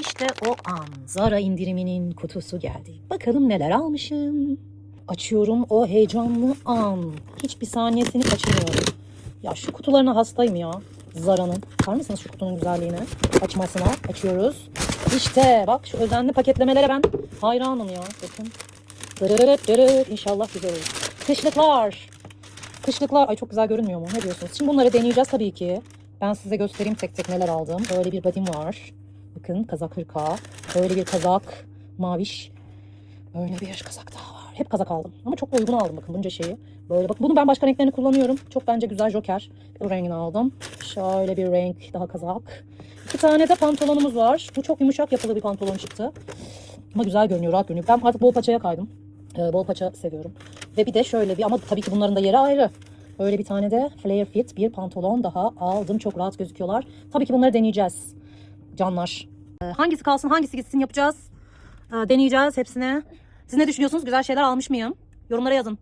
İşte o an Zara indiriminin kutusu geldi. Bakalım neler almışım. Açıyorum o heyecanlı an. Hiçbir saniyesini kaçırmıyorum. Ya şu kutularına hastayım ya. Zara'nın. Bakar mısınız şu kutunun güzelliğine? Açmasına. Açıyoruz. İşte bak şu özenli paketlemelere ben hayranım ya. Bakın. İnşallah güzel olur. Kışlıklar. Kışlıklar. Ay çok güzel görünmüyor mu? Ne diyorsunuz? Şimdi bunları deneyeceğiz tabii ki. Ben size göstereyim tek tek neler aldım. Böyle bir badim var. Bakın kazak hırka. Böyle bir kazak. Maviş. Böyle bir kazak daha var. Hep kazak aldım. Ama çok uygun aldım bakın bunca şeyi. Böyle bak bunu ben başka renklerini kullanıyorum. Çok bence güzel joker. Bu rengini aldım. Şöyle bir renk daha kazak. İki tane de pantolonumuz var. Bu çok yumuşak yapılı bir pantolon çıktı. Ama güzel görünüyor, rahat görünüyor. Ben artık bol paçaya kaydım. Ee, bol paça seviyorum. Ve bir de şöyle bir ama tabii ki bunların da yeri ayrı. Böyle bir tane de flare fit bir pantolon daha aldım. Çok rahat gözüküyorlar. Tabii ki bunları deneyeceğiz. Canlar. Ee, hangisi kalsın hangisi gitsin yapacağız. Ee, deneyeceğiz hepsine. Siz ne düşünüyorsunuz? Güzel şeyler almış mıyım? Yorumlara yazın.